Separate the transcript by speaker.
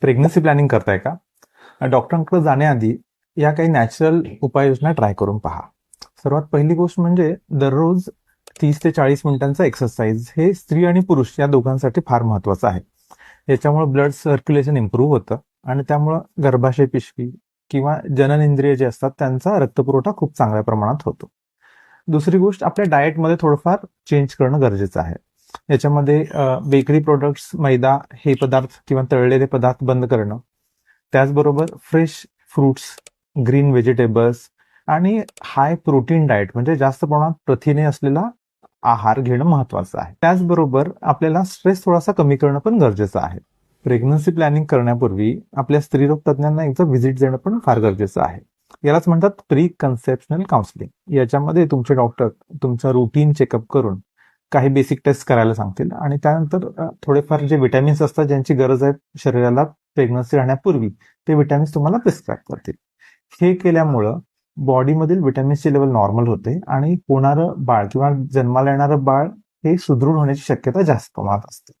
Speaker 1: Pregnancy planning करताय का? डॉक्टरांकडे जाण्याआधी या काही नॅचरल उपाययोजना ट्राय करून पहा. सर्वात पहिली गोष्ट म्हणजे दररोज तीस ते चाळीस मिनिटांचा एक्सरसाइज हे स्त्री आणि पुरुष या दोघांसाठी फार महत्वाचं आहे. याच्यामुळे ब्लड सर्क्युलेशन इम्प्रूव्ह होतं आणि त्यामुळं गर्भाशय पिशवी किंवा जननेंद्रिय जे असतात त्यांचा रक्तपुरवठा खूप चांगल्या प्रमाणात होतो. दुसरी गोष्ट आपल्या डाएटमध्ये थोडंफार चेंज करणं गरजेचं आहे. याच्यामध्ये बेकरी प्रोडक्ट्स मैदा हे पदार्थ किंवा तळलेले पदार्थ बंद करणं. त्याचबरोबर फ्रेश फ्रुट्स ग्रीन व्हेजिटेबल्स आणि हाय प्रोटीन डाएट म्हणजे जास्त प्रमाणात प्रथिने असलेला आहार घेणं महत्वाचं आहे. त्याचबरोबर आपल्याला स्ट्रेस थोडासा कमी करणं पण गरजेचं आहे. प्रेग्नन्सी प्लॅनिंग करण्यापूर्वी आपल्या स्त्रीरोग तज्ज्ञांना एकदा व्हिजिट देणं पण फार गरजेचं आहे. यालाच म्हणतात प्री कन्सेप्शनल काउन्सिलिंग याच्यामध्ये तुमचे डॉक्टर तुमचं रुटीन चेकअप करून काही बेसिक टेस्ट करायला सांगतील. आणि त्यानंतर थोडेफार जे विटॅमिन्स असतात ज्यांची गरज आहे शरीराला प्रेग्नन्सी राहण्यापूर्वी ते विटॅमिन्स तुम्हाला प्रिस्क्राईब करतील. हे केल्यामुळं बॉडीमधील विटॅमिन्सची लेवल नॉर्मल होते आणि होणारं बाळ किंवा जन्माला येणारं बाळ हे सुदृढ होण्याची शक्यता जास्त प्रमाणात असते.